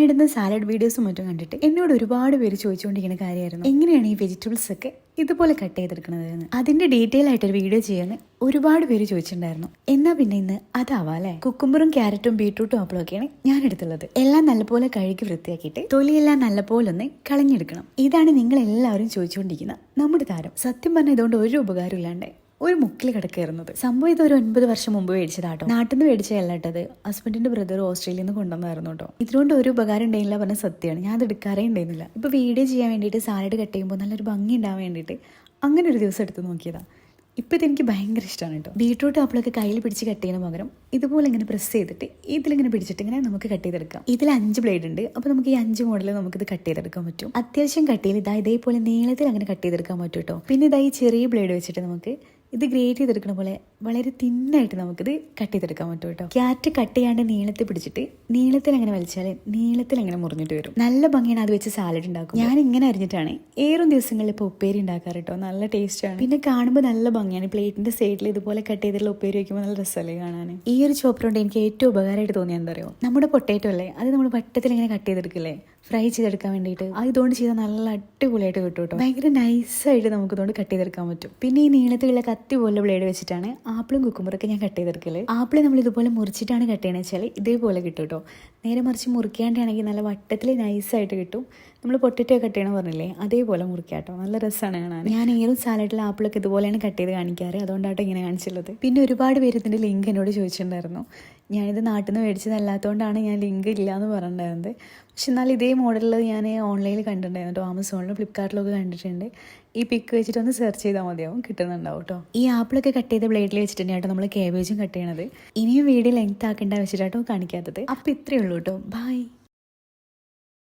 ഞാനിടുന്ന സാലഡ് വീഡിയോസും മറ്റും കണ്ടിട്ട് എന്നോട് ഒരുപാട് പേര് ചോദിച്ചുകൊണ്ടിരിക്കുന്ന കാര്യമായിരുന്നു. എങ്ങനെയാണ് ഈ വെജിറ്റബിൾസ് ഒക്കെ ഇതുപോലെ കട്ട് ചെയ്തെടുക്കുന്നത് എന്ന് അതിന്റെ ഡീറ്റെയിൽ ആയിട്ടൊരു വീഡിയോ ചെയ്യാൻ ഒരുപാട് പേര് ചോദിച്ചിട്ടുണ്ടായിരുന്നു. എന്നാ പിന്നെ ഇന്ന് അതാവാ കുക്കുംബറും ക്യാരറ്റും ബീട്രൂട്ടും ആപ്പിളും ഒക്കെയാണ് ഞാൻ എടുത്തുള്ളത്. എല്ലാം നല്ലപോലെ കഴുകി വൃത്തിയാക്കിയിട്ട് തൊലിയെല്ലാം നല്ലപോലെ ഒന്ന് കളഞ്ഞെടുക്കണം. ഇതാണ് നിങ്ങൾ എല്ലാവരും ചോദിച്ചുകൊണ്ടിരിക്കുന്ന നമ്മുടെ താരം. സത്യം പറഞ്ഞ ഇതുകൊണ്ട് ഒരു ഉപകാരം ഇല്ലാണ്ട് ഒരു മുക്കിൽ കിടക്കായിരുന്നത്. സംഭവം ഇത് ഒരു ഒൻപത് വർഷം മുമ്പ് മേടിച്ചതാട്ടോ. നാട്ടിൽ നിന്ന് മേടിച്ചതല്ല കേട്ടത് ഹസ്ബൻഡിന്റെ ബ്രദർ ഓസ്ട്രേലിയയിൽ നിന്ന് കൊണ്ടുവന്നായിരുന്നു കേട്ടോ ഇതിനോണ്ട് ഒരു ഉപകാരം ഉണ്ടായില്ല പറഞ്ഞ സത്യമാണ്. ഞാൻ അത് എടുക്കാറേ ഉണ്ടായിരുന്നില്ല ഇപ്പൊ വീഡിയോ ചെയ്യാൻ വേണ്ടിയിട്ട് സാലഡ് കട്ട് ചെയ്യുമ്പോൾ നല്ലൊരു ഭംഗി ഉണ്ടാവാൻ വേണ്ടിയിട്ട് അങ്ങനെ ഒരു ദിവസം എടുത്ത് നോക്കിയതാ. ഇപ്പൊ ഇത് എനിക്ക് ഭയങ്കര ഇഷ്ടമാണ് കേട്ടോ ബീട്രൂട്ട് ആപ്പിളൊക്കെ കയ്യിൽ പിടിച്ച് കട്ട് ചെയ്യുന്ന പകരം ഇതുപോലെ ഇങ്ങനെ പ്രസ് ചെയ്തിട്ട് ഇതിലിങ്ങനെ പിടിച്ചിട്ട് ഇങ്ങനെ നമുക്ക് കട്ട് ചെയ്തെടുക്കാം. ഇതിൽ അഞ്ച് ബ്ലേഡ് ഉണ്ട്. അപ്പോൾ നമുക്ക് ഈ അഞ്ച് മോഡലിൽ നമുക്ക് ഇത് കട്ട് ചെയ്തെടുക്കാൻ പറ്റും. അത്യാവശ്യം കട്ട് ചെയ്ത് ഇതാ ഇതേപോലെ നീളത്തിൽ അങ്ങനെ കട്ട് ചെയ്തെടുക്കാൻ പറ്റും കേട്ടോ പിന്നെ ഇതായി ചെറിയ ബ്ലേഡ് വെച്ചിട്ട് നമുക്ക് ഇത് ഗ്രേറ്റ് ചെയ്തെടുക്കണ പോലെ വളരെ തിന്നായിട്ട് നമുക്കിത് കട്ട് ചെയ്തെടുക്കാൻ പറ്റും കേട്ടോ. ക്യാറ്റ് കട്ട് ചെയ്യാണ്ട് നീളത്തിൽ പിടിച്ചിട്ട് നീളത്തിൽ അങ്ങനെ വലിച്ചാൽ നീളത്തിൽ അങ്ങനെ മുറിഞ്ഞിട്ട് വരും. നല്ല ഭംഗിയാണ് അത് വെച്ച് സാലഡ് ഉണ്ടാക്കും ഞാൻ ഇങ്ങനെ അരിഞ്ഞിട്ടാണ് ഏറും ദിവസങ്ങളിൽ ഇപ്പോൾ ഉപ്പേരി ഉണ്ടാക്കാറ് കേട്ടോ. നല്ല ടേസ്റ്റാണ് പിന്നെ കാണുമ്പോൾ നല്ല ഭംഗിയാണ്. പ്ലേറ്റിന്റെ സൈഡിൽ ഇതുപോലെ കട്ട് ചെയ്തിട്ടുള്ള ഉപ്പേരി വയ്ക്കുമ്പോൾ നല്ല രസമല്ലേ കാണാൻ ഈ ഒരു ചോപ്പർ കൊണ്ട് എനിക്ക് ഏറ്റവും ഉപകാരമായിട്ട് തോന്നിയാൽ എന്താ പറയുക നമ്മുടെ പൊട്ടേറ്റോ അല്ലേ? അത് നമ്മൾ വട്ടത്തിൽ ഇങ്ങനെ കട്ട് ചെയ്തെടുക്കില്ലേ? ഫ്രൈ ചെയ്തെടുക്കാൻ വേണ്ടിയിട്ട്. ഇതുകൊണ്ട് ചെയ്താൽ നല്ല അടിപൊളിയായിട്ട് കിട്ടും കേട്ടോ. ഭയങ്കര നൈസായിട്ട് നമുക്ക് ഇതുകൊണ്ട് കട്ട് ചെയ്തെടുക്കാൻ പറ്റും. പിന്നെ ഈ നീളത്തിലുള്ള കത്തി പോലെ ബ്ലേഡ് വെച്ചിട്ടാണ് ആപ്പിളും കുക്കുമ്പറൊക്കെ ഞാൻ കട്ട് ചെയ്തെടുക്കൽ. ആപ്പിൾ നമ്മൾ ഇതുപോലെ മുറിച്ചിട്ടാണ് കട്ട് ചെയ്യണമെന്ന് വെച്ചാൽ ഇതേപോലെ കിട്ടും കേട്ടോ. നേരെ മറിച്ച് മുറിക്കാണ്ടാണെങ്കിൽ നല്ല വട്ടത്തിൽ നൈസായിട്ട് കിട്ടും. നമ്മൾ പൊട്ടറ്റോ കട്ട് ചെയ്യണം പറഞ്ഞില്ലേ അതേപോലെ മുറിക്കാം കേട്ടോ. നല്ല രസമാണ് കാണാൻ. ഞാൻ ഏതും സാലഡിൽ ആപ്പിളൊക്കെ ഇതുപോലെയാണ് കട്ട് ചെയ്ത് കാണിക്കാറ്. അതുകൊണ്ടാട്ടോ ഇങ്ങനെ കാണിച്ചുള്ളത് പിന്നെ ഒരുപാട് പേര് ഇതിന്റെ ലിങ്ക് എന്നോട് ചോദിച്ചിട്ടുണ്ടായിരുന്നു. ഞാനിത് നാട്ടിൽ നിന്ന് മേടിച്ചതല്ലാത്തതുകൊണ്ടാണ് ഞാൻ ലിങ്ക് ഇല്ല എന്ന് പറഞ്ഞിട്ടുണ്ടായിരുന്നത്. പക്ഷെ എന്നാൽ ഇതേ മോഡലിൽ ഞാൻ ഓൺലൈനിൽ കണ്ടിട്ടുണ്ടായിരുന്നു കേട്ടോ. ആമസോണിലും ഫ്ലിപ്കാർട്ടിലൊക്കെ കണ്ടിട്ടുണ്ട്. ഈ പിക്ക് വെച്ചിട്ട് ഒന്ന് സെർച്ച് ചെയ്താൽ മതിയാവും. കിട്ടുന്നുണ്ടാവും കേട്ടോ. ഈ ആപ്പിളൊക്കെ കട്ട് ചെയ്ത ബ്ലേഡിൽ വെച്ചിട്ടുണ്ട് കേട്ടോ നമ്മൾ കേബേജും കട്ട് ചെയ്യണത്. ഇനിയും വീഡിയോ ലെങ്ത് ആക്കേണ്ട വെച്ചിട്ടാട്ടോ കാണിക്കാത്തത്. അപ്പോൾ ഇത്രയേ ഉള്ളൂ കേട്ടോ. ബൈ